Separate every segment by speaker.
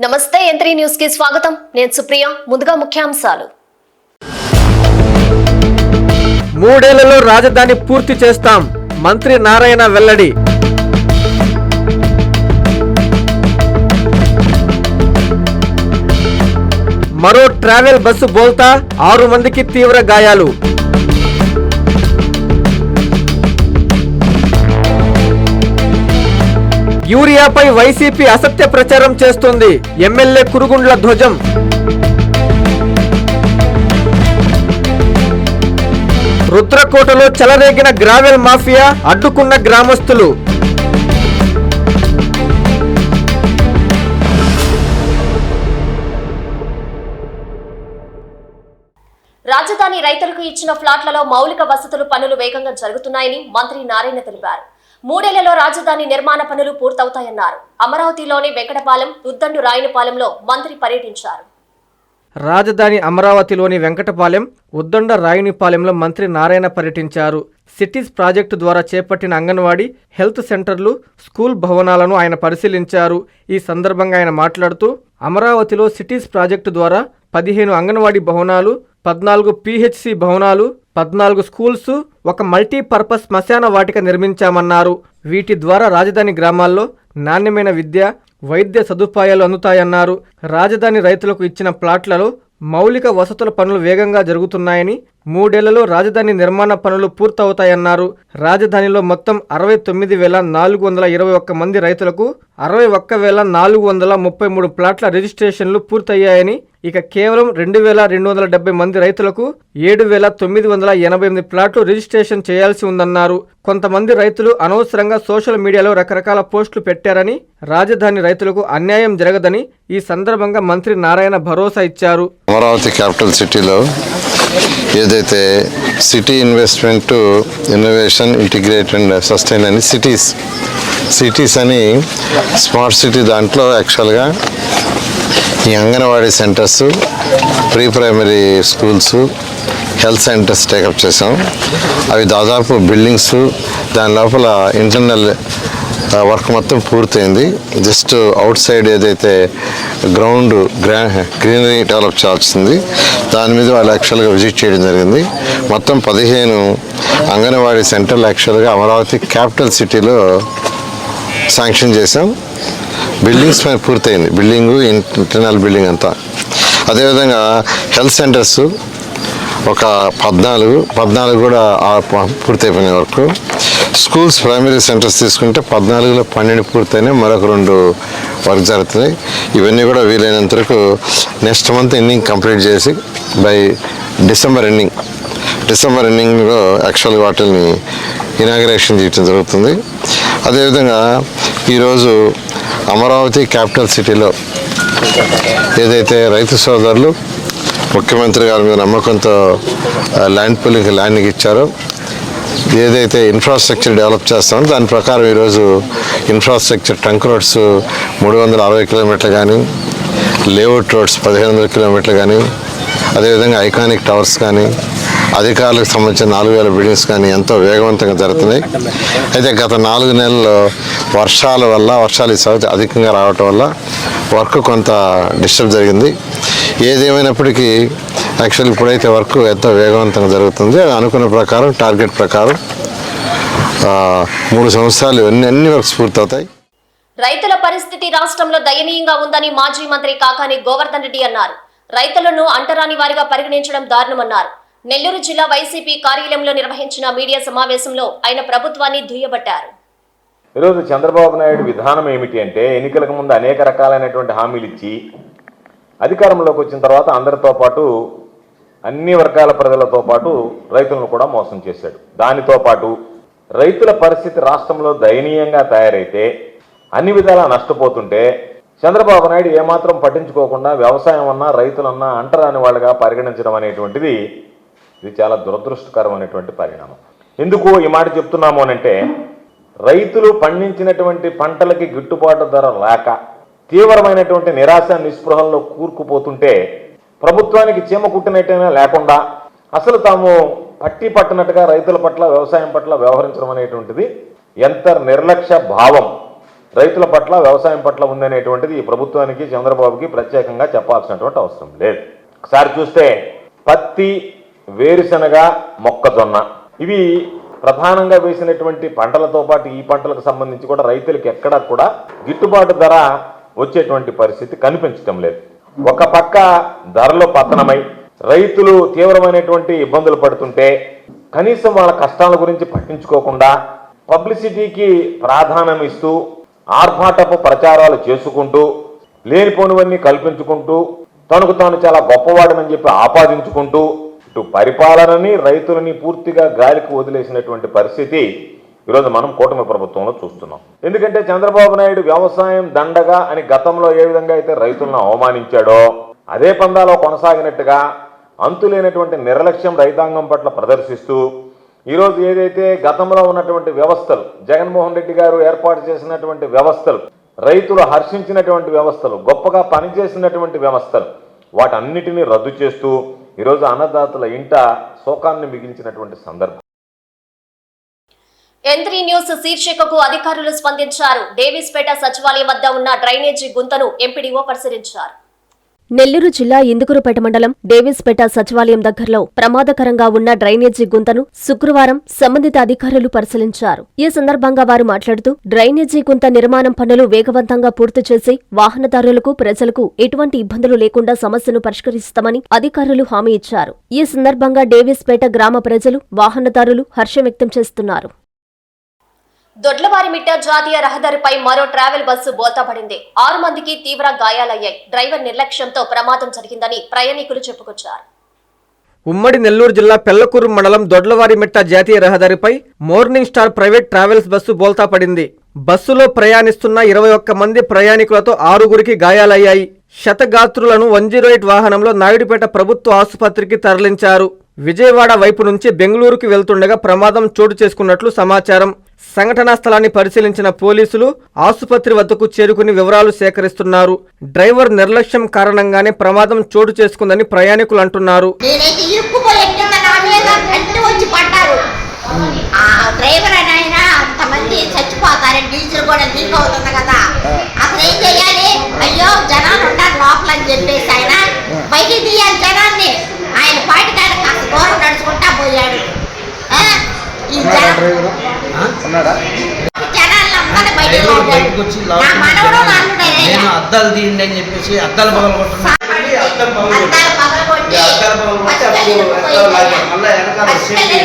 Speaker 1: నమస్తే ఎంత్రీ న్యూస్కి స్వాగతం. నేను సుప్రియ ముందుగా ముఖ్యాంశాలు.
Speaker 2: మూడేళ్ళలో రాజధాని పూర్తి చేస్తాం. మంత్రి నారాయణ వెల్లడి. మరో ట్రావెల్ బస్సు బోల్తా ఆరు మందికి తీవ్ర గాయాలు. యూరియాపై వైసీపీ అసత్య ప్రచారం చేస్తోంది. ఎమ్మెల్యే కురుగుండ్ల ధ్వజం. రుద్రకోటలో చెలరేగిన గ్రావెల్ మాఫియా అడ్డుకున్న గ్రామస్తులు.
Speaker 1: రాజధాని రైతులకు ఇచ్చిన ఫ్లాట్లలో మౌలిక వసతులు పనులు వేగంగా జరుగుతున్నాయని మంత్రి నారాయణ తెలిపారు. మూడేళ్ళలో రాజధాని నిర్మాణ పనులు పూర్తవుతాయన్నారు. అమరావతిలోని వెంకటపాలెం దుద్దండు రాయనపాలెంలో మంత్రి పర్యటించారు.
Speaker 2: రాజధాని అమరావతిలోని వెంకటపాలెం ఉద్దండ రాయునిపాలెంలో మంత్రి నారాయణ పర్యటించారు. సిటీస్ ప్రాజెక్టు ద్వారా చేపట్టిన అంగన్వాడీ హెల్త్ సెంటర్లు స్కూల్ భవనాలను ఆయన పరిశీలించారు. ఈ సందర్భంగా ఆయన మాట్లాడుతూ అమరావతిలో సిటీస్ ప్రాజెక్టు ద్వారా పదిహేను అంగన్వాడీ భవనాలు పద్నాలుగు పిహెచ్సి భవనాలు పద్నాలుగు స్కూల్స్ ఒక మల్టీపర్పస్ శ్మశాన వాటిక నిర్మించామన్నారు. వీటి ద్వారా రాజధాని గ్రామాల్లో నాణ్యమైన విద్య వైద్య సదుపాయాలు అందుతాయన్నారు. రాజధాని రైతులకు ఇచ్చిన ప్లాట్లలో మౌలిక వసతుల పనులు వేగంగా జరుగుతున్నాయని మూడేళ్ళలో రాజధాని నిర్మాణ పనులు పూర్తవుతాయన్నారు. రాజధానిలో మొత్తం అరవై తొమ్మిది వేల నాలుగు వందల ఇరవై ఒక్క మంది రైతులకు అరవై ఒక్క వేల నాలుగు వందల ముప్పై మూడు ప్లాట్ల రిజిస్ట్రేషన్లు పూర్తయ్యాయని ఇక కేవలం రెండు వేల రెండు వందల డెబ్బై మంది రైతులకు ఏడు వేల తొమ్మిది వందల ఎనభై ఎనిమిది ప్లాట్లు రిజిస్ట్రేషన్ చేయాల్సి ఉందన్నారు. కొంతమంది రైతులు అనవసరంగా సోషల్ మీడియాలో రకరకాల పోస్టులు పెట్టారని రాజధాని రైతులకు అన్యాయం జరగదని ఈ సందర్భంగా మంత్రి నారాయణ భరోసా ఇచ్చారు.
Speaker 3: అమరావతి క్యాపిటల్ సిటీలో ఏదైతే city investment innovation integrate and sustain అని సిటీస్ సిటీస్ అని స్మార్ట్ సిటీ దాంట్లో యాక్చువల్గా ఈ anganwadi centres pre primary schools health centres take up చేసాం అవి దాదాపు బిల్డింగ్స్ దాని లోపల ఇంటర్నల్ వర్క్ మొత్తం పూర్తయింది. జస్ట్ అవుట్ సైడ్ ఏదైతే గ్రౌండ్ గ్రా గ్రీనరీ డెవలప్ చేయాల్సింది దాని మీద వాళ్ళు యాక్చువల్గా విజిట్ చేయడం జరిగింది. మొత్తం పదిహేను అంగన్వాడీ సెంటర్లు యాక్చువల్గా అమరావతి క్యాపిటల్ సిటీలో శాంక్షన్ చేసాం బిల్డింగ్స్ పైన పూర్తయింది. బిల్డింగు ఇంటర్నల్ బిల్డింగ్ అంతా. అదేవిధంగా హెల్త్ సెంటర్స్ ఒక పద్నాలుగు పద్నాలుగు కూడా పూర్తయిపోయినాయి పూర్తయిపోయిన వరకు స్కూల్స్ ప్రైమరీ సెంటర్స్ తీసుకుంటే పద్నాలుగులో పన్నెండు పూర్తయినా మరొక రెండు వర్క్ జరుగుతున్నాయి. ఇవన్నీ కూడా వీలైనంత వరకు నెక్స్ట్ మంత్ ఎండింగ్ కంప్లీట్ చేసి బై డిసెంబర్ ఎండింగ్ డిసెంబర్ ఎండింగ్లో యాక్చువల్ వాటిని ఇనాగ్రేషన్ చేయడం జరుగుతుంది. అదేవిధంగా ఈరోజు అమరావతి క్యాపిటల్ సిటీలో ఏదైతే రైతు సోదరులు ముఖ్యమంత్రి గారి మీద నమ్మకంతో ల్యాండ్ పూలింగ్ ల్యాండ్కి ఇచ్చారో ఏదైతే ఇన్ఫ్రాస్ట్రక్చర్ డెవలప్ చేస్తామో దాని ప్రకారం ఈరోజు ఇన్ఫ్రాస్ట్రక్చర్ ట్రంక్ రోడ్స్ మూడు వందల అరవై కిలోమీటర్లు కానీ లేఅవుట్ రోడ్స్ పదిహేను వందల కిలోమీటర్లు కానీ అదేవిధంగా ఐకానిక్ టవర్స్ కానీ అధికారులకు సంబంధించిన నాలుగు వేల బిల్డింగ్స్ కానీ ఎంతో వేగవంతంగా జరుగుతున్నాయి. అయితే గత నాలుగు నెలల్లో వర్షాల వల్ల వర్షాలు ఈ సంవత్సరం అధికంగా రావటం వల్ల వర్క్ కొంత డిస్టర్బ్ జరిగింది. ఏదేమైనప్పటికీ యాక్చువల్ ఇప్పుడైతే వర్క్ ఎంతో వేగవంతంగా జరుగుతుంది. అనుకున్న ప్రకారం టార్గెట్ ప్రకారం మూడు సంవత్సరాలు అన్ని అన్ని వర్క్స్ పూర్తవుతాయి?
Speaker 1: రైతుల పరిస్థితి రాష్ట్రంలో దయనీయంగా ఉందని మాజీ మంత్రి కాకాని గోవర్ధన్ రెడ్డి అన్నారు. రైతులను అంటరాని వారిగా పరిగణించడం దారుణమన్నారు. నెల్లూరు జిల్లా వైసీపీ కార్యాలయంలో నిర్వహించిన మీడియా సమావేశంలో ఆయన ప్రభుత్వాన్ని దుయ్యబట్టారు.
Speaker 4: ఈరోజు చంద్రబాబు నాయుడు విధానం ఏమిటి అంటే ఎన్నికలకు ముందు అనేక రకాలైనటువంటి హామీలు ఇచ్చి అధికారంలోకి వచ్చిన తర్వాత అందరితో పాటు అన్ని వర్గాల ప్రజలతో పాటు రైతులను కూడా మోసం చేశాడు. దానితో పాటు రైతుల పరిస్థితి రాష్ట్రంలో దయనీయంగా తయారైతే అన్ని విధాలా నష్టపోతుంటే చంద్రబాబు నాయుడు ఏమాత్రం పట్టించుకోకుండా వ్యవసాయం అన్నా రైతులన్నా అంటరాని వాళ్ళుగా పరిగణించడం అనేటువంటిది ఇది చాలా దురదృష్టకరమైనటువంటి పరిణామం. ఎందుకు ఈ మాట చెప్తున్నాము అనంటే రైతులు పండించినటువంటి పంటలకి గిట్టుబాటు ధర లేక తీవ్రమైనటువంటి నిరాశ నిస్పృహల్లో కూరుకుపోతుంటే ప్రభుత్వానికి చీమ కుట్టినట్టయినా లేకుండా అసలు తాము పట్టి పట్టినట్టుగా రైతుల పట్ల వ్యవసాయం పట్ల వ్యవహరించడం అనేటువంటిది ఎంత నిర్లక్ష్య భావం. రైతుల పట్ల వ్యవసాయం పట్ల ఉందనేటువంటిది ఈ ప్రభుత్వానికి చంద్రబాబుకి ప్రత్యేకంగా చెప్పాల్సినటువంటి అవసరం లేదు. ఒకసారి చూస్తే పత్తి వేరుశనగ మొక్కజొన్న ఇవి ప్రధానంగా వేసినటువంటి పంటలతో పాటు ఈ పంటలకు సంబంధించి కూడా రైతులకు ఎక్కడా కూడా గిట్టుబాటు ధర వచ్చేటువంటి పరిస్థితి కనిపించటం లేదు. ఒక పక్క ధరలు పతనమై రైతులు తీవ్రమైనటువంటి ఇబ్బందులు పడుతుంటే కనీసం వాళ్ళ కష్టాల గురించి పట్టించుకోకుండా పబ్లిసిటీకి ప్రాధాన్యం ఇస్తూ ఆర్భాటపు ప్రచారాలు చేసుకుంటూ లేనిపోనివన్నీ కల్పించుకుంటూ తనకు తాను చాలా గొప్పవాడమని చెప్పి ఆపాదించుకుంటూ ఇటు పరిపాలనని రైతులని పూర్తిగా గాలికి వదిలేసినటువంటి పరిస్థితి ఈరోజు మనం కూటమి ప్రభుత్వంలో చూస్తున్నాం. ఎందుకంటే చంద్రబాబు నాయుడు వ్యవసాయం దండగా అని గతంలో ఏ విధంగా అయితే రైతులను అవమానించాడో అదే పందాలో కొనసాగినట్టుగా అంతులేనటువంటి నిర్లక్ష్యం రైతాంగం పట్ల ప్రదర్శిస్తూ ఈరోజు ఏదైతే గతంలో ఉన్నటువంటి వ్యవస్థలు జగన్మోహన్ రెడ్డి గారు ఏర్పాటు చేసినటువంటి వ్యవస్థలు రైతులు హర్షించినటువంటి వ్యవస్థలు గొప్పగా పనిచేసినటువంటి వ్యవస్థలు వాటన్నిటినీ రద్దు చేస్తూ ఈరోజు అన్నదాతల ఇంట శోకాన్ని మిగిల్చినటువంటి సందర్భం.
Speaker 1: ఎంత్రీ న్యూస్ శీర్షికకు అధికారులు స్పందించారు. డేవిస్పేట సచివాలయం వద్ద ఉన్న డ్రైనేజీ గుంతను ఎంపీడీఓ పరిశీలించారు. నెల్లూరు జిల్లా ఇందుకురుపేట మండలం డేవిస్పేట సచివాలయం దగ్గరలో ప్రమాదకరంగా ఉన్న డ్రైనేజీ గుంతను శుక్రవారం సంబంధిత అధికారులు పరిశీలించారు. ఈ సందర్భంగా వారు మాట్లాడుతూ డ్రైనేజీ గుంత నిర్మాణం పనులు వేగవంతంగా పూర్తి చేసి వాహనదారులకు ప్రజలకు ఎటువంటి ఇబ్బందులు లేకుండా సమస్యను పరిష్కరిస్తామని అధికారులు హామీ ఇచ్చారు. ఈ సందర్భంగా డేవిస్పేట గ్రామ ప్రజలు వాహనదారులు హర్షం వ్యక్తం చేస్తున్నారు. దొడ్లవారిమిట్ట జాతీయ రహదారిపై మరో ట్రావెల్ బస్సు బోల్తాపడింది. ఆరు మందికి తీవ్ర గాయాలయ్యాయి. డ్రైవర్ నిర్లక్ష్యంతో ప్రమాదం జరిగిందని ప్రయాణికులు చెప్పుకొచ్చారు.
Speaker 2: ఉమ్మడి నెల్లూరు జిల్లా పెళ్ళకూరు మండలం దొడ్లవారిమిట్ట జాతీయ రహదారిపై morning star private travels bus బోల్తా పడింది బస్సులో ప్రయాణిస్తున్న ఇరవై ఒక్క మంది ప్రయాణికులతో ఆరుగురికి గాయాలయ్యాయి. శతగాత్రులను వన్ జీరో ఎయిట్ వాహనంలో నాయుడుపేట ప్రభుత్వ ఆసుపత్రికి తరలించారు. విజయవాడ వైపు నుంచి బెంగళూరుకు వెళ్తుండగా ప్రమాదం చోటు చేసుకున్నట్లు సమాచారం. సంఘటనా స్థలాన్ని పరిశీలించిన పోలీసులు ఆసుపత్రి వద్దకు చేరుకుని వివరాలు సేకరిస్తున్నారు. డ్రైవర్ నిర్లక్ష్యం కారణంగానే ప్రమాదం చోటు చేసుకుందని ప్రయాణికులు అంటున్నారు.
Speaker 5: డ్రైవర్ అంతమంది చచ్చిపోతారు డీజిల్ కూడా లీక్ అవుతుంది కదా. అసలు ఏం అయ్యో జనాలు లోపల అని చెప్పేసి ఆయన బయటికి తీయాలి జనాన్ని. ఆయన పాటికి కాస్త దూరం నడుచుకుంటా పోయాడు. బయటికి
Speaker 6: వచ్చి నేను అద్దాలు తీయండి అని చెప్పేసి అద్దాలు అద్దాలు పగలగొట్టి
Speaker 5: అద్దాలు
Speaker 6: ఈ అద్దాలు
Speaker 5: పసిపిల్లలు
Speaker 6: అప్పుడు అద్దాలు మళ్ళా వెనకాల సేఫ్టీ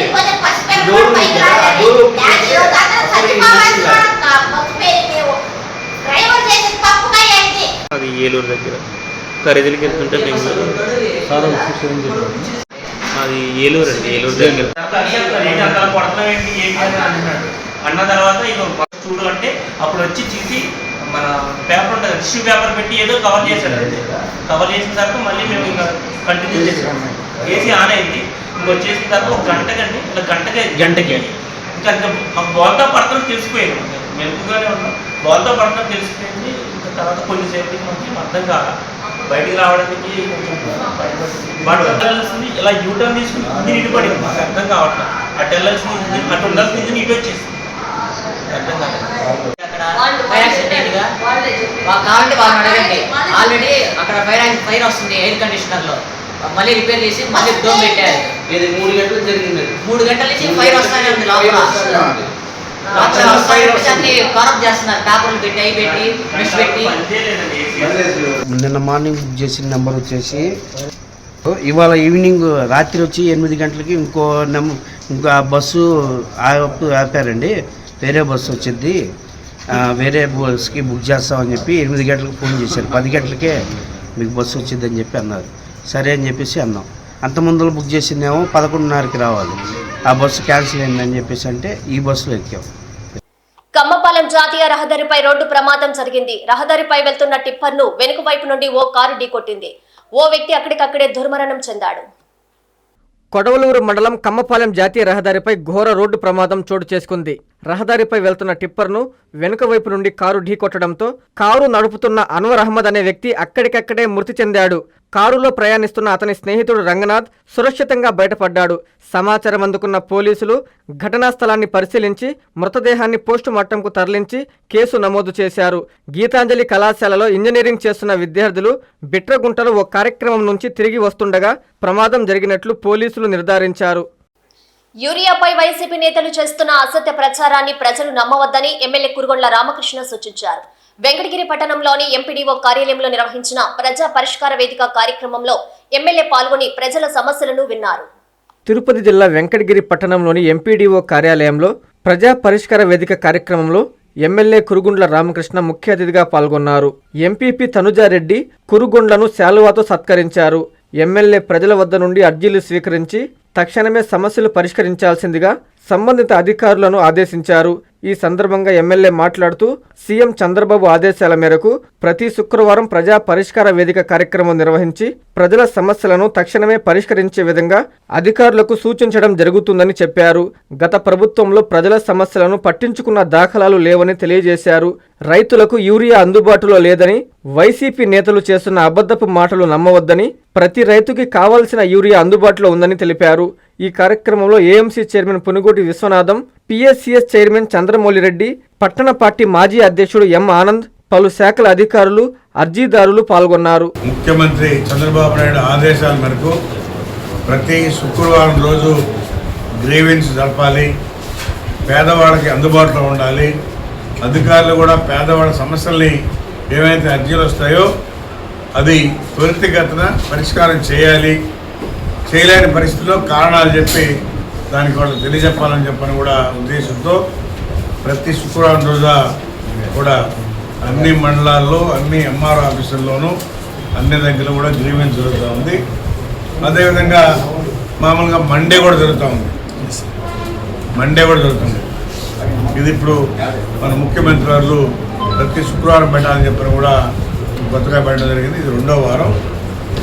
Speaker 6: డోర్. డోర్
Speaker 5: మేము
Speaker 7: అది ఏలూరు దగ్గర. ఖరీదులకి వెళ్తుంటే బెంగళూరు. అది ఏలూరు అండి ఏలూరు దగ్గర.
Speaker 8: అన్న తర్వాత ఇక చూడు అంటే అప్పుడు వచ్చి తీసి మన పేపర్ ఉంటుంది టిష్యూ పేపర్ పెట్టి ఏదో కవర్ చేశారు అంతే. కవర్ చేసిన తర్వాత మళ్ళీ మేము ఇంకా కంటిన్యూ చేసాం. ఏసీ ఆన్ అయింది. ఇంక వచ్చేసిన తర్వాత ఒక గంటకండి ఇలా గంటకే
Speaker 6: గంటకే.
Speaker 8: ఇంకా ఇంకా మాకు బోల్తా పడతాం తెలిసిపోయింది. మెలుపుగానే ఉన్నాం. బోల్తా పడతాం తెలిసిపోయింది. ఇంకా తర్వాత కొద్దిసేపటికి మనకి అర్థం కాల. బయటికి రావడానికి వెళ్ళాల్సింది ఇలా యూటర్న్ తీసుకుని ఇంజిన్ ఇటు పడింది. మాకు అర్థం కావట్లేదు. అటు వెళ్ళాల్సింది ఇంజిన్ అటు ఉండాల్సిన ఇంజిన్ ఇటు వచ్చేసింది. అర్థం కాలేదు.
Speaker 9: కావాలంటే వాళ్ళని అడగండి. ఆల్రెడీ అక్కడ ఫైర్ ఫైర్ వస్తుంది ఎయిర్ కండిషనర్లో. మళ్ళీ రిపేర్ చేసి మళ్ళీ డోమ్ పెట్టారు.
Speaker 6: ఇది మూడు గంటలు జరిగింది
Speaker 9: మూడు గంటల నుంచి ఫైర్ వస్తానే ఉంది లోపల.
Speaker 6: నిన్న మార్నింగ్ బుక్ చేసిన నెంబర్ వచ్చేసి ఇవాళ ఈవినింగ్ రాత్రి వచ్చి ఎనిమిది గంటలకి ఇంకో నెం ఇంకో ఆ బస్సు ఆపు ఆపారండి. వేరే బస్సు వచ్చింది ఆ, వేరే బస్కి బుక్ చేస్తామని చెప్పి ఎనిమిది గంటలకు ఫోన్ చేశారు. పది గంటలకే మీకు బస్సు వచ్చిందని చెప్పి అన్నారు. సరే అని చెప్పేసి అన్నాం. అంత ముందర బుక్ చేసిందేమో పదకొండున్నరకి రావాలి. ఆ బస్సు క్యాన్సిల్ అయిందని చెప్పేసి అంటే ఈ బస్సులో ఎక్కాం.
Speaker 1: కమ్మపాలెం జాతీయ రహదారిపై రోడ్డు ప్రమాదం జరిగింది. రహదారిపై వెళ్తున్న టిప్పర్ను వెనుక వైపు నుండి ఓ కారు ఢీకొట్టింది. ఓ వ్యక్తి అక్కడికక్కడే దుర్మరణం చెందాడు.
Speaker 2: కొడవలూరు మండలం కమ్మపాలెం జాతీయ రహదారిపై ఘోర రోడ్డు ప్రమాదం చోటు చేసుకుంది. రహదారిపై వెళ్తున్న టిప్పర్ను వెనుక వైపు నుండి కారు ఢీకొట్టడంతో కారు నడుపుతున్న అన్వర్ అహ్మద్ అనే వ్యక్తి అక్కడికక్కడే మృతి చెందాడు. కారులో ప్రయాణిస్తున్న అతని స్నేహితుడు రంగనాథ్ సురక్షితంగా బయటపడ్డాడు. సమాచారం అందుకున్న పోలీసులు ఘటనా స్థలాన్ని పరిశీలించి మృతదేహాన్ని పోస్టుమార్టంకు తరలించి కేసు నమోదు చేశారు. గీతాంజలి కళాశాలలో ఇంజనీరింగ్ చేస్తున్న విద్యార్థులు బిట్రగుంటలో ఓ కార్యక్రమం నుంచి తిరిగి వస్తుండగా ప్రమాదం జరిగినట్లు పోలీసులు నిర్ధారించారు.
Speaker 1: యూరియాపై వైసీపీ నేతలు చేస్తున్న అసత్య ప్రచారాన్ని ప్రజలు నమ్మవద్దని ఎమ్మెల్యే కురుగొండ్ల రామకృష్ణ సూచించారు. వెంకటగిరి పట్టణంలోని ఎంపీడీఓ కార్యాలయంలో నిర్వహించిన ప్రజా పరిష్కార వేదిక కార్యక్రమంలో ఎమ్మెల్యే పాల్గొని ప్రజల సమస్యలను విన్నారు.
Speaker 2: తిరుపతి జిల్లా వెంకటగిరి పట్టణంలోని ఎంపీడీఓ కార్యాలయంలో ప్రజా పరిష్కార వేదిక కార్యక్రమంలో ఎమ్మెల్యే కురుగుండ్ల రామకృష్ణ ముఖ్య అతిథిగా పాల్గొన్నారు. ఎంపీపీ తనుజారెడ్డి కురుగుండ్లను శాలువాతో సత్కరించారు. ఎమ్మెల్యే ప్రజల వద్ద నుండి అర్జీలు స్వీకరించి తక్షణమే సమస్యలు పరిష్కరించాల్సిందిగా సంబంధిత అధికారులను ఆదేశించారు. ఈ సందర్భంగా ఎమ్మెల్యే మాట్లాడుతూ సీఎం చంద్రబాబు ఆదేశాల మేరకు ప్రతి శుక్రవారం ప్రజా పరిష్కార వేదిక కార్యక్రమం నిర్వహించి ప్రజల సమస్యలను తక్షణమే పరిష్కరించే విధంగా అధికారులకు సూచించడం జరుగుతుందని చెప్పారు. గత ప్రభుత్వంలో ప్రజల సమస్యలను పట్టించుకున్న దాఖలాలు లేవని తెలియజేశారు. రైతులకు యూరియా అందుబాటులో లేదని వైసీపీ నేతలు చేస్తున్న అబద్ధపు మాటలు నమ్మవద్దని ప్రతి రైతుకి కావాల్సిన యూరియా అందుబాటులో ఉందని తెలిపారు. ఈ కార్యక్రమంలో AMC chairman Punugoti Viswanatham PSCS chairman Chandramouli Reddy పట్టణ పార్టీ మాజీ అధ్యక్షుడు ఎం ఆనంద్ పలు శాఖల అధికారులు అర్జీదారులు పాల్గొన్నారు.
Speaker 10: ముఖ్యమంత్రి చంద్రబాబు నాయుడు ఆదేశాల మేరకు ప్రతి శుక్రవారం రోజు గ్రీవెన్స్ జరపాలి పేదవాళ్ళకి అందుబాటులో ఉండాలి. అధికారులు కూడా పేదవాళ్ళ సమస్యల్ని ఏమైతే అర్జీలు వస్తాయో అది త్వరితగతన పరిష్కారం చేయాలి. చేయలేని పరిస్థితుల్లో కారణాలు చెప్పి దానికి వాళ్ళు తెలియజెప్పాలని చెప్పని కూడా ఉద్దేశంతో ప్రతి శుక్రవారం రోజు కూడా అన్ని మండలాల్లో అన్ని ఎంఆర్ ఆఫీసుల్లోనూ అన్ని దగ్గర కూడా గ్రీవెన్స్ జరుగుతూ ఉంది. అదేవిధంగా మామూలుగా మండే కూడా జరుగుతూ ఉంది. మండే కూడా జరుగుతుంది ఇది ఇప్పుడు మన ముఖ్యమంత్రి వారు ప్రతి శుక్రవారం పెట్టాలని చెప్పిన కూడా కొత్తగా పెట్టడం జరిగింది. ఇది రెండో వారం.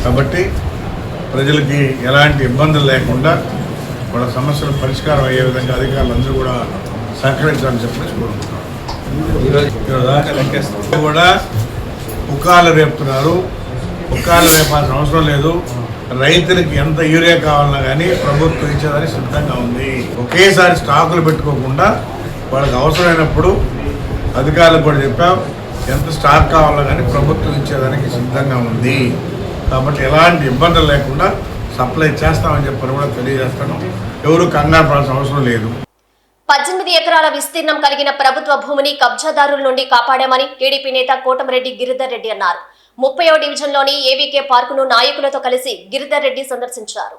Speaker 10: కాబట్టి ప్రజలకి ఎలాంటి ఇబ్బందులు లేకుండా వాళ్ళ సమస్యలు పరిష్కారం అయ్యే విధంగా అధికారులందరూ కూడా సహకరించాలని చెప్పేసి కోరుకుంటున్నాం ఈరోజు కూడా పుకాలు రేపుతున్నారు. పుకాలు రేపాల్సిన అవసరం లేదు. రైతులకి ఎంత యూరియా కావాలన్నా కానీ ప్రభుత్వం ఇచ్చేదానికి సిద్ధంగా ఉంది. ఒకేసారి స్టాకులు పెట్టుకోకుండా వాళ్ళకి అవసరమైనప్పుడు అధికారులకు కూడా చెప్పాం ఎంత స్టాక్ కావాలన్నా కానీ ప్రభుత్వం ఇచ్చేదానికి సిద్ధంగా ఉంది. కాబట్టి ఎలాంటి ఇబ్బందులు లేకుండా సప్లై చేస్తామని చెప్పని కూడా తెలియజేస్తాను. ఎవరు కంగారు పడాల్సిన అవసరం లేదు.
Speaker 1: పద్దెనిమిది ఎకరాల విస్తీర్ణం కలిగిన ప్రభుత్వ భూమిని కబ్జాదారుల నుండి కాపాడామని టీడీపీ నేత కోటమిరెడ్డి గిరిధర్ రెడ్డి అన్నారు. ముప్పయో డివిజన్లోని ఏవీకే పార్కును నాయకులతో కలిసి గిరిధర్ రెడ్డి సందర్శించారు.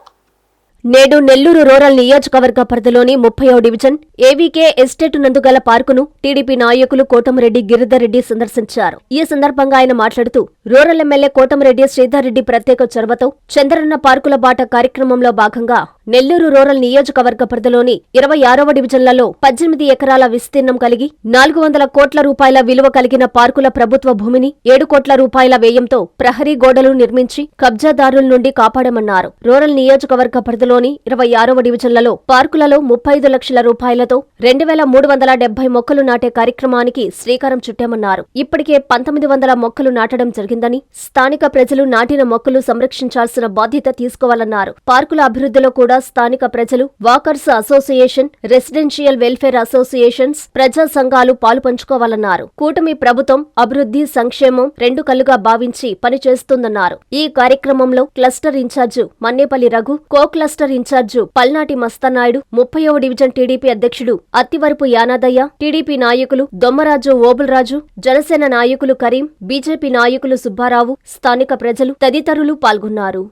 Speaker 11: నేడు నెల్లూరు రూరల్ నియోజకవర్గ పరిధిలోని ముప్పయో డివిజన్ ఏవీకే ఎస్టేట్ నందుగల పార్కును టీడీపీ నాయకులు కోటమిరెడ్డి గిరిధర్రెడ్డి సందర్శించారు. ఈ సందర్భంగా ఆయన మాట్లాడుతూ రూరల్ ఎమ్మెల్యే కోటమిరెడ్డి శ్రీధర్రెడ్డి ప్రత్యేక చొరవతో చంద్రన్న పార్కుల బాట కార్యక్రమంలో భాగంగా నెల్లూరు రూరల్ నియోజకవర్గ పరిధిలోని ఇరవై ఆరవ డివిజన్లలో పద్దెనిమిది ఎకరాల విస్తీర్ణం కలిగి నాలుగు వందల కోట్ల రూపాయల విలువ కలిగిన పార్కుల ప్రభుత్వ భూమిని ఏడు కోట్ల రూపాయల వ్యయంతో ప్రహరీ గోడలు నిర్మించి కబ్జాదారుల నుండి కాపాడమన్నారు. రూరల్ నియోజకవర్గ పరిధిలో పరిధిలోని ఇరవై ఆరవ డివిజన్లలో పార్కులలో ముప్పై ఐదు లక్షల రూపాయలతో రెండు వేల మూడు వందల డెబ్బై మొక్కలు నాటే కార్యక్రమానికి శ్రీకారం చుట్టామన్నారు. ఇప్పటికే పంతొమ్మిది వందల మొక్కలు నాటడం జరిగిందని స్థానిక ప్రజలు నాటిన మొక్కలు సంరక్షించాల్సిన బాధ్యత తీసుకోవాలన్నారు. పార్కుల అభివృద్ధిలో కూడా స్థానిక ప్రజలు walkers association residential welfare associations ప్రజా సంఘాలు పాలు పంచుకోవాలన్నారు. కూటమి ప్రభుత్వం అభివృద్ధి సంక్షేమం రెండు కళ్ళుగా భావించి పనిచేస్తుందన్నారు. ఈ కార్యక్రమంలో cluster incharge Mannepalli Raghu co cluster incharge Palnati Mastanaidu ముప్పైవ డివిజన్ టీడీపీ అధ్యక్షుడు అత్తివరపు యానాదయ్య టీడీపీ నాయకులు దొమ్మరాజు ఓబుల్రాజు జనసేన నాయకులు కరీం బీజేపీ నాయకులు సుబ్బారావు స్థానిక ప్రజలు తదితరులు పాల్గొన్నారు.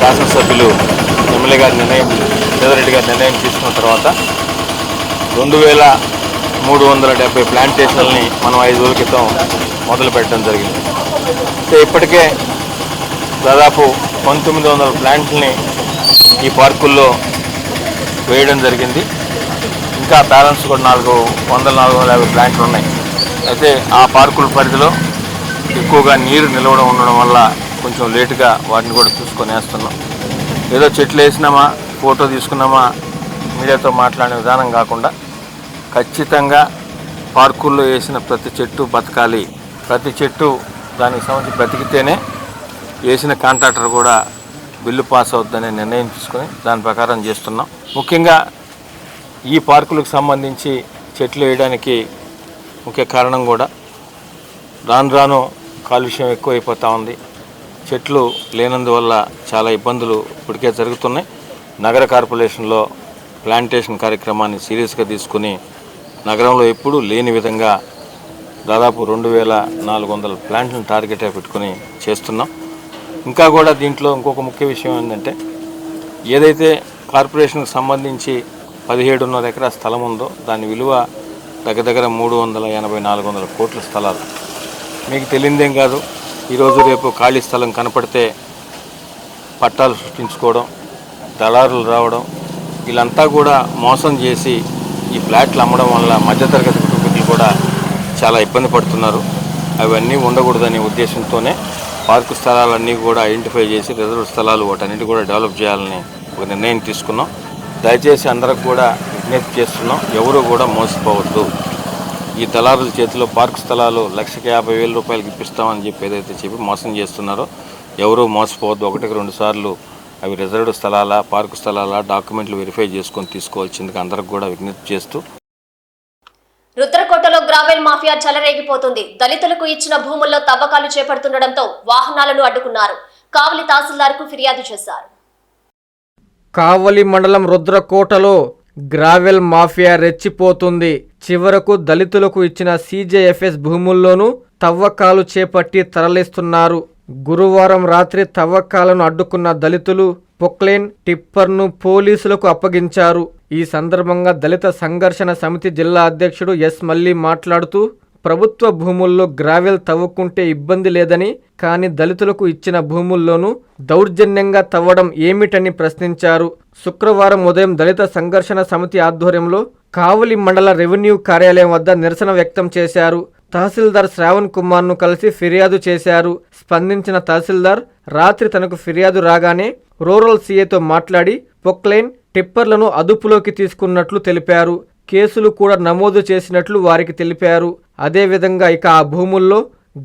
Speaker 12: శాసనసభ్యులు ఎమ్మెల్యే గారి నిర్ణయం రెడ్డి గారి నిర్ణయం తీసుకున్న తర్వాత రెండు వేల మూడు వందల డెబ్బై ప్లాంటేషన్లని మనం ఐదు రోజుల క్రితం మొదలు పెట్టడం జరిగింది. సో ఇప్పటికే దాదాపు పంతొమ్మిది వందల ప్లాంట్ని ఈ పార్కుల్లో వేయడం జరిగింది. ఇంకా బ్యాలెన్స్ కూడా నాలుగు వందల నాలుగు వందల యాభై ప్లాంట్లు ఉన్నాయి. అయితే ఆ పార్కుల పరిధిలో ఎక్కువగా నీరు నిలవడం ఉండడం వల్ల కొంచెం లేటుగా వాటిని కూడా చూసుకొని వేస్తున్నాం. ఏదో చెట్లు వేసినామా ఫోటో తీసుకున్నామా మీడియాతో మాట్లాడే విధానం కాకుండా ఖచ్చితంగా పార్కుల్లో వేసిన ప్రతి చెట్టు బతకాలి. ప్రతి చెట్టు దానికి సంబంధించి బ్రతికితేనే వేసిన కాంట్రాక్టర్ కూడా బిల్లు పాస్ అవుతుందని నిర్ణయం తీసుకొని దాని ప్రకారం చేస్తున్నాం. ముఖ్యంగా ఈ పార్కులకు సంబంధించి చెట్లు వేయడానికి ముఖ్య కారణం కూడా రాను రాను కాలుష్యం ఎక్కువైపోతూ ఉంది. చెట్లు లేనందువల్ల చాలా ఇబ్బందులు ఇప్పటికే జరుగుతున్నాయి. నగర కార్పొరేషన్లో ప్లాంటేషన్ కార్యక్రమాన్ని సీరియస్గా తీసుకుని నగరంలో ఎప్పుడూ లేని విధంగా దాదాపు రెండు వేల నాలుగు వందల ప్లాంట్లను టార్గెట్గా పెట్టుకుని చేస్తున్నాం. ఇంకా కూడా దీంట్లో ఇంకొక ముఖ్య విషయం ఏంటంటే ఏదైతే కార్పొరేషన్కు సంబంధించి పదిహేడున్నర ఎకరా స్థలం ఉందో దాని విలువ దగ్గర దగ్గర మూడు వందల ఎనభై నాలుగు వందల కోట్ల స్థలాలు. మీకు తెలియదేం కాదు ఈరోజు రేపు ఖాళీ స్థలం కనపడితే పట్టాలు సృష్టించుకోవడం దళారులు రావడం వీళ్ళంతా కూడా మోసం చేసి ఈ ఫ్లాట్లు అమ్మడం వల్ల మధ్యతరగతి కుటుంబీకులు కూడా చాలా ఇబ్బంది పడుతున్నారు. అవన్నీ ఉండకూడదనే ఉద్దేశంతోనే పార్కు స్థలాలన్నీ కూడా ఐడెంటిఫై చేసి రిజర్వ్ స్థలాలు వాటన్నిటి కూడా డెవలప్ చేయాలని ఒక నిర్ణయం తీసుకున్నాం. దయచేసి అందరికి కూడా విజ్ఞప్తి చేస్తున్నాం ఎవరు కూడా మోసపోవద్దు. ఈ దళారుల చేతిలో పార్క్ స్థలాలు లక్షకి యాభై వేల రూపాయలకి ఇప్పిస్తామని చెప్పి ఏదైతే చెప్పి మోసం చేస్తున్నారో ఎవరూ మోసపోవద్దు. ఒకటికి రెండు సార్లు అవి రిజర్వ్డ్ స్థలాల పార్కు స్థలాల డాక్యుమెంట్లు వెరిఫై చేసుకొని తీసుకోవాల్సిందిగా అందరికి కూడా విజ్ఞప్తి చేస్తూ
Speaker 1: రుద్రకోటలో గ్రావెల్ మాఫియా చెలరేగిపోతుంది. దళితులకు ఇచ్చిన భూముల్లో తవ్వకాలు చేపడుతుండటంతో వాహనాలను అడ్డుకున్నారు. కావలి తహసీల్దార్కు ఫిర్యాదు చేశారు.
Speaker 2: కావలి మండలం రుద్రకోటలో గ్రావెల్ మాఫియా రెచ్చిపోతుంది. చివరకు దళితులకు ఇచ్చిన సీజేఎఫ్ఎస్ భూముల్లోనూ తవ్వకాలు చేపట్టి తరలిస్తున్నారు. గురువారం రాత్రి తవ్వకాలను అడ్డుకున్న దళితులు పొక్లేన్ టిప్పర్ను పోలీసులకు అప్పగించారు. ఈ సందర్భంగా దళిత సంఘర్షణ సమితి జిల్లా అధ్యక్షుడు ఎస్ మల్లి మాట్లాడుతూ ప్రభుత్వ భూముల్లో గ్రావెల్ తవ్వుకుంటే ఇబ్బంది లేదని కానీ దళితులకు ఇచ్చిన భూముల్లోనూ దౌర్జన్యంగా తవ్వడం ఏమిటని ప్రశ్నించారు. శుక్రవారం ఉదయం దళిత సంఘర్షణ సమితి ఆధ్వర్యంలో కావలి మండల రెవెన్యూ కార్యాలయం వద్ద నిరసన వ్యక్తం చేశారు. తహసీల్దార్ శ్రావణ్ కుమార్ను కలిసి ఫిర్యాదు చేశారు. స్పందించిన తహసీల్దార్ రాత్రి తనకు ఫిర్యాదు రాగానే రూరల్ సీఏతో మాట్లాడి పొక్లైన్ టిప్పర్లను అదుపులోకి తీసుకున్నట్లు తెలిపారు. కేసులు కూడా నమోదు చేసినట్లు వారికి తెలిపారు. అదేవిధంగా ఇక ఆ భూముల్లో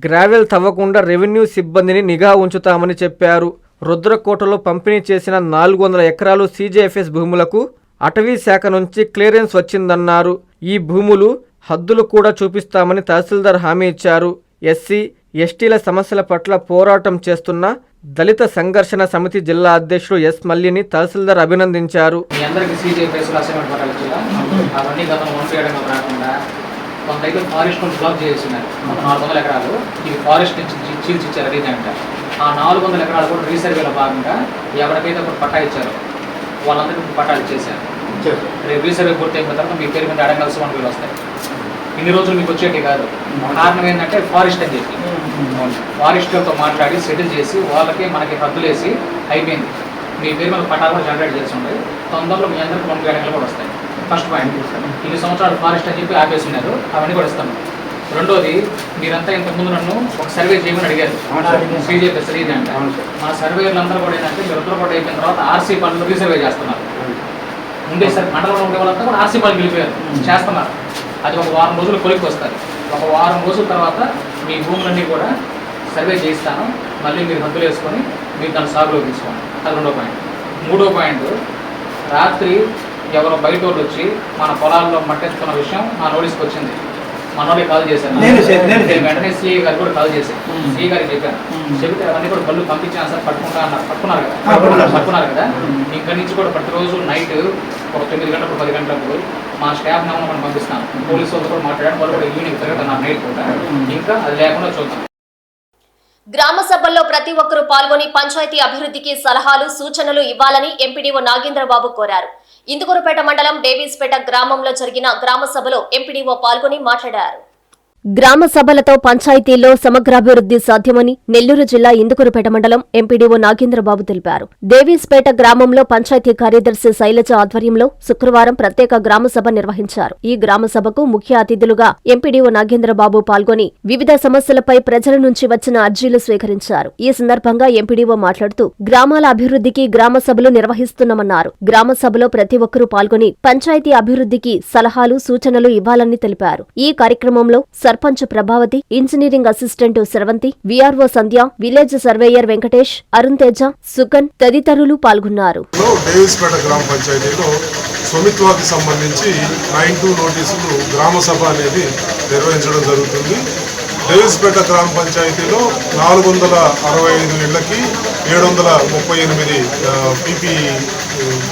Speaker 2: గ్రావెల్ తవ్వకుండా రెవెన్యూ సిబ్బందిని నిఘా ఉంచుతామని చెప్పారు. రుద్రకోటలో పంపిణీ చేసిన నాలుగు వందల ఎకరాలు సీజేఎఫ్ఎస్ భూములకు అటవీ శాఖ నుంచి క్లియరెన్స్ వచ్చిందన్నారు. ఈ భూములు హద్దులు కూడా చూపిస్తామని తహసీల్దార్ హామీ ఇచ్చారు. ఎస్సీ ఎస్టీల సమస్యల పట్ల పోరాటం చేస్తున్న దళిత సంఘర్షణ సమితి జిల్లా అధ్యక్షుడు ఎస్ మల్లిని తహసీల్దార్ అభినందించారు.
Speaker 13: కొంత అయితే ఫారెస్ట్ నుంచి బ్లాక్ చేస్తున్నారు నాలుగు వందల ఎకరాలు. ఇవి ఫారెస్ట్ నుంచి చీ- చీల్చిచ్చారు రీజెంట్ ఆ నాలుగు వందల ఎకరాలు కూడా రీసర్వేలో భాగంగా ఎవరికైతే ఒక పట్టా ఇచ్చారో వాళ్ళందరికీ పట్టాలు ఇచ్చేసారు రేపు రీసర్వే పూర్తి అయిపోయిన తర్వాత మీ పేరు మీద అడగాల్సి మనకు వస్తాయి. ఇన్ని రోజులు మీకు వచ్చేటి కాదు. కారణం ఏంటంటే ఫారెస్ట్ అని చెప్పి. ఫారెస్ట్తో మాట్లాడి సెటిల్ చేసి వాళ్ళకి మనకి హద్దులేసి అయిపోయింది. మీ పేరు మీద పట్టాలు కూడా జనరేట్ చేసి ఉన్నాయి తొందరలో మీ అందరికి రెండు గంటలు కూడా వస్తాయి. First point. ఇన్ని సంవత్సరాలు ఫారెస్ట్ అని చెప్పి ఆపేస్తున్నారు అవన్నీ కూడా ఇస్తాం. రెండోది మీరంతా ఇంతకుముందు నన్ను ఒక సర్వే చేయమని అడిగారు. శ్రీజేపీ శ్రీజీ అంటే. మన సర్వేలు అందరూ కూడా ఏంటంటే మీరు ఉత్తరకోట అయిపోయిన తర్వాత ఆర్సీ పనులు రీసర్వే చేస్తున్నారు. ఉండే సార్ మండలంలో ఉండే వాళ్ళంతా కూడా ఆర్సీ పనులు వెళ్ళిపోయారు చేస్తున్నారు. అది ఒక వారం రోజులు కొలికి వస్తారు. ఒక వారం రోజుల తర్వాత మీ భూములన్నీ కూడా సర్వే చేయిస్తాను. మళ్ళీ మీరు హద్దులు వేసుకొని మీరు దాన్ని సాగులో తీసుకోండి. అది రెండో పాయింట్. మూడో పాయింట్ రాత్రి ఎవరో బయట వాళ్ళు వచ్చి మన పొలాల్లో మట్టెత్తుకున్న విషయం మా నోటీస్కి వచ్చింది. మనోడికి కాల్ చేశాను వెంటనే సిఐ గారు కూడా కాల్ చేశాను. సిఐ గారికి చెప్పాను. చెబితే అవన్నీ కూడా బళ్ళు పంపించాను సార్ పట్టుకుంటా అన్నారు. పట్టుకున్నారు కదా.
Speaker 6: పట్టుకున్నారు.
Speaker 13: పట్టుకున్నారు కదా. ఇక్కడి నుంచి కూడా ప్రతిరోజు నైట్ ఒక తొమ్మిది గంటలకు పది గంటలకు మా స్టాఫ్ నెంబర్ మనం పంపిస్తాం. పోలీసు వాళ్ళతో కూడా మాట్లాడారు వాళ్ళు కూడా ఈవినింగ్ తిరుగుతున్నారు నైట్ కూడా ఇంకా అది లేకుండా చూద్దాం.
Speaker 1: గ్రామ సభల్లో ప్రతి ఒక్కరూ పాల్గొని పంచాయతీ అభివృద్ధికి సలహాలు సూచనలు ఇవ్వాలని ఎంపీడీఓ నాగేంద్రబాబు కోరారు. ఇందుకూరుపేట మండలం డేవిస్పేట గ్రామంలో జరిగిన గ్రామ సభలో ఎంపీడీఓ పాల్గొని మాట్లాడారు.
Speaker 11: గ్రామ సభలతో పంచాయతీల్లో సమగ్రాభివృద్ధి సాధ్యమని నెల్లూరు జిల్లా ఇందుకూరుపేట మండలం ఎంపీడీఓ నాగేంద్రబాబు తెలిపారు. దేవీస్పేట గ్రామంలో పంచాయతీ కార్యదర్శి శైలజ ఆధ్వర్యంలో శుక్రవారం ప్రత్యేక గ్రామ సభ నిర్వహించారు. ఈ గ్రామ సభకు ముఖ్య అతిథులుగా ఎంపీడీఓ నాగేంద్రబాబు పాల్గొని వివిధ సమస్యలపై ప్రజల నుంచి వచ్చిన అర్జీలు స్వీకరించారు. ఈ సందర్భంగా ఎంపీడీఓ మాట్లాడుతూ గ్రామాల అభివృద్ధికి గ్రామ సభలు నిర్వహిస్తున్నామన్నారు. గ్రామ సభలో ప్రతి ఒక్కరూ పాల్గొని పంచాయతీ అభివృద్ధికి సలహాలు సూచనలు ఇవ్వాలని తెలిపారు. ఈ కార్యక్రమంలో sarpanch Prabhavathi engineering assistant Sravanthi VRO Sandhya village surveyor Venkatesh Arun Teja Sukan తదితరులు పాల్గొన్నారు.
Speaker 14: స్వమిత్వాకి సంబంధించి నైన్ టూ నోటీసులు గ్రామ సభ అనేది నిర్వహించడం జరుగుతుంది. డేవిస్పేట గ్రామ పంచాయతీలో నాలుగు వందల అరవై ఐదు ఇళ్ళకి ఏడు వందల ముప్పై ఎనిమిది పీపీ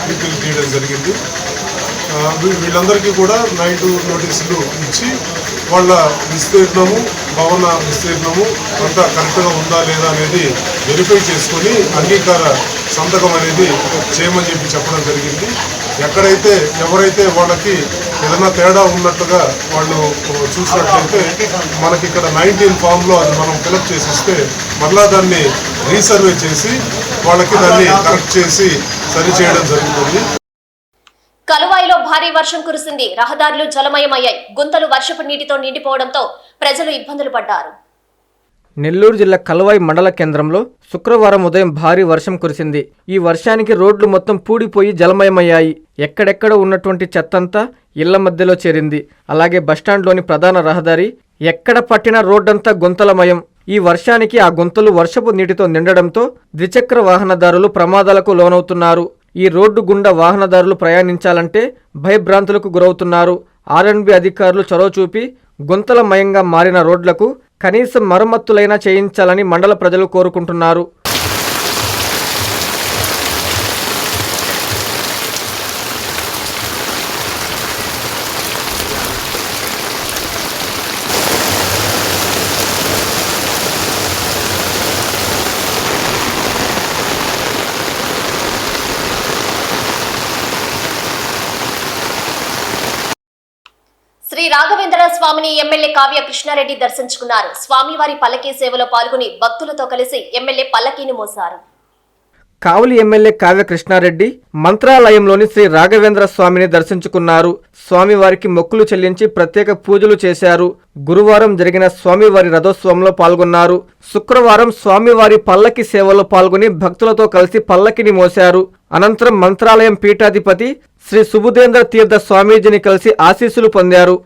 Speaker 14: పీపీలు తీయడం జరిగింది. వీళ్ళందరికీ కూడా నైట్ నోటీసులు ఇచ్చి వాళ్ళ విస్తీర్ణము భవన విస్తీర్ణము అంతా కరెక్ట్గా ఉందా లేదా అనేది వెరిఫై చేసుకొని అంగీకార సంతకం అనేది చేయమని చెప్పి చెప్పడం జరిగింది. ఎక్కడైతే ఎవరైతే వాళ్ళకి ఏదైనా తేడా ఉన్నట్టుగా వాళ్ళు చూసినట్లయితే మనకి ఇక్కడ నైన్టీన్ ఫామ్లో అది మనం ఫిలప్ చేసిస్తే మళ్ళా దాన్ని రీసర్వే చేసి వాళ్ళకి దాన్ని కరెక్ట్ చేసి సరి చేయడం జరుగుతుంది.
Speaker 1: కలువాయిలో భారీ వర్షం కురిసింది. రహదారులు జలమయమయ్యాయి. గుంతలు వర్షపు నీటితో నిండిపోవడంతో ప్రజలు ఇబ్బందులు పడ్డారు.
Speaker 2: నెల్లూరు జిల్లా కలువాయి మండల కేంద్రంలో శుక్రవారం ఉదయం భారీ వర్షం కురిసింది. ఈ వర్షానికి రోడ్లు మొత్తం పూడిపోయి జలమయమయ్యాయి. ఎక్కడెక్కడ ఉన్నటువంటి చెత్తంతా ఇళ్ళ మధ్యలో చేరింది. అలాగే బస్టాండ్లోని ప్రధాన రహదారి ఎక్కడ పట్టిన రోడ్డంతా గుంతలమయం. ఈ వర్షానికి ఆ గుంతలు వర్షపు నీటితో నిండడంతో ద్విచక్ర వాహనదారులు ప్రమాదాలకు లోనవుతున్నారు. ఈ రోడ్డు గుండా వాహనదారులు ప్రయాణించాలంటే భయభ్రాంతులకు గురవుతున్నారు. ఆర్ఎన్బి అధికారులు చొరవ చూపి గుంతలమయంగా మారిన రోడ్లకు కనీసం మరమ్మతులైనా చేయించాలని మండల ప్రజలు కోరుకుంటున్నారు
Speaker 1: శ్రీ రాఘవేంద్ర స్వామిని ఎమ్మెల్యే కావ్య కృష్ణారెడ్డి దర్శించుకున్నారు. స్వామివారి పల్లకీ సేవలో పాల్గొని భక్తులతో కలిసి ఎమ్మెల్యే పల్లకీని మోశారు.
Speaker 2: కావలి ఎమ్మెల్యే కావ్య కృష్ణారెడ్డి మంత్రాలయంలోని శ్రీ రాఘవేంద్ర స్వామిని దర్శించుకున్నారు. స్వామివారికి మొక్కులు చెల్లించి ప్రత్యేక పూజలు చేశారు. గురువారం జరిగిన స్వామివారి రథోత్సవంలో పాల్గొన్నారు. శుక్రవారం స్వామివారి పల్లకి సేవలో పాల్గొని భక్తులతో కలిసి పల్లకిని మోశారు. అనంతరం మంత్రాలయం పీఠాధిపతి శ్రీ సుబుధేంద్ర తీర్థ స్వామీజీని కలిసి ఆశీస్సులు పొందారు.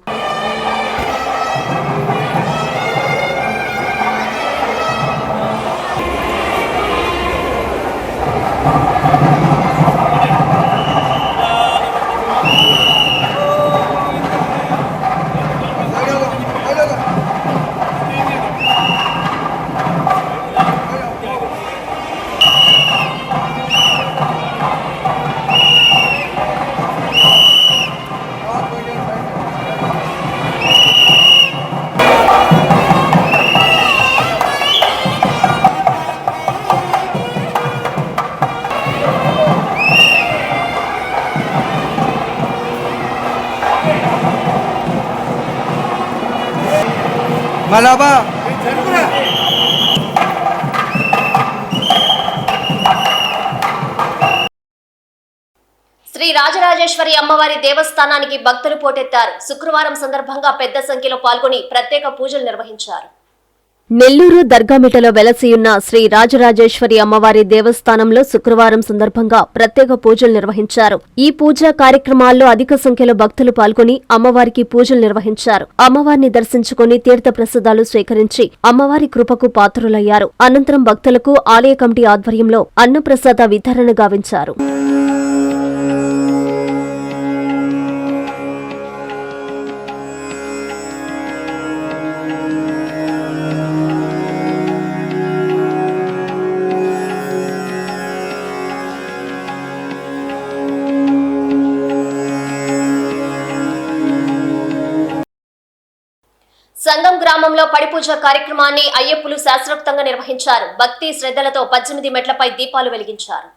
Speaker 6: మలాబా
Speaker 1: శ్రీ రాజరాజేశ్వరి అమ్మవారి దేవస్థానానికి భక్తులు పోటెత్తారు. శుక్రవారం సందర్భంగా పెద్ద సంఖ్యలో పాల్గొని ప్రత్యేక పూజలు నిర్వహించారు.
Speaker 11: నెల్లూరు దర్గామిటలో వెలసియున్న శ్రీ రాజరాజేశ్వరి అమ్మవారి దేవస్థానంలో శుక్రవారం సందర్భంగా ప్రత్యేక పూజలు నిర్వహించారు. ఈ పూజా కార్యక్రమాల్లో అధిక సంఖ్యలో భక్తులు పాల్గొని అమ్మవారికి పూజలు నిర్వహించారు. అమ్మవారిని దర్శించుకుని తీర్థ ప్రసాదాలు స్వీకరించి అమ్మవారి కృపకు పాత్రులయ్యారు. అనంతరం భక్తులకు ఆలయ కమిటీ ఆధ్వర్యంలో అన్నప్రసాద వితరణ గావించారు.
Speaker 1: పడిపూజ కార్యక్రమాన్ని అయ్యప్పులు శాస్త్రోక్తంగా నిర్వహించారు. భక్తి శ్రద్ధలతో పద్దెనిమిది మెట్లపై దీపాలు వెలిగించారు.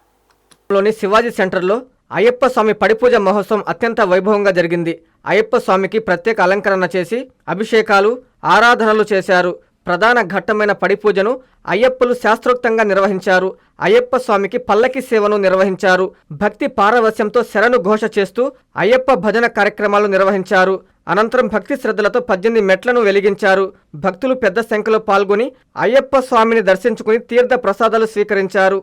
Speaker 2: లోని శివాజీ సెంటర్లో అయ్యప్ప స్వామి పడిపూజ మహోత్సవం అత్యంత వైభవంగా జరిగింది. అయ్యప్ప స్వామికి ప్రత్యేక అలంకరణ చేసి అభిషేకాలు ఆరాధనలు చేశారు. ప్రధాన ఘట్టమైన పడిపూజను అయ్యప్పలు శాస్త్రోక్తంగా నిర్వహించారు. అయ్యప్ప స్వామికి పల్లకి సేవను నిర్వహించారు. భక్తి పారవశ్యంతో శరణు ఘోష చేస్తూ అయ్యప్ప భజన కార్యక్రమాలు నిర్వహించారు. అనంతరం భక్తి శ్రద్ధలతో పద్దెనిమిది మెట్లను వెలిగించారు. భక్తులు పెద్ద సంఖ్యలో పాల్గొని అయ్యప్ప స్వామిని దర్శించుకుని తీర్థ ప్రసాదాలు స్వీకరించారు.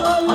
Speaker 1: Oh.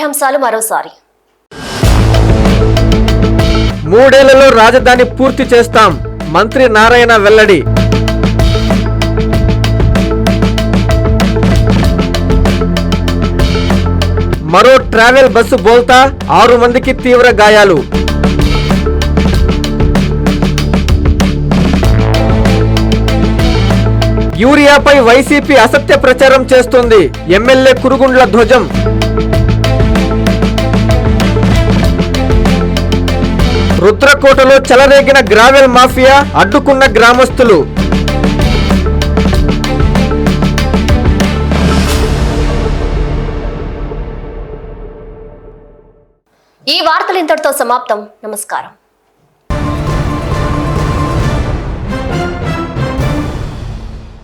Speaker 1: ముఖ్యాంశాలు మరోసారి.
Speaker 2: మూడేళ్ళలో రాజధాని పూర్తి చేస్తాం. మంత్రి నారాయణ వెల్లడి. మరో ట్రావెల్ బస్సు బోల్తా ఆరు మందికి తీవ్ర గాయాలు. యూరియాపై వైసీపీ అసత్య ప్రచారం చేస్తుంది. ఎమ్మెల్యే కురుగుండ్ల ధ్వజం. రుద్రకోటలో చెలరేగిన గ్రావెల్ మాఫియా అడ్డుకున్న గ్రామస్తులు.
Speaker 1: ఈ వార్తలు ఇంతటితో సమాప్తం. నమస్కారం.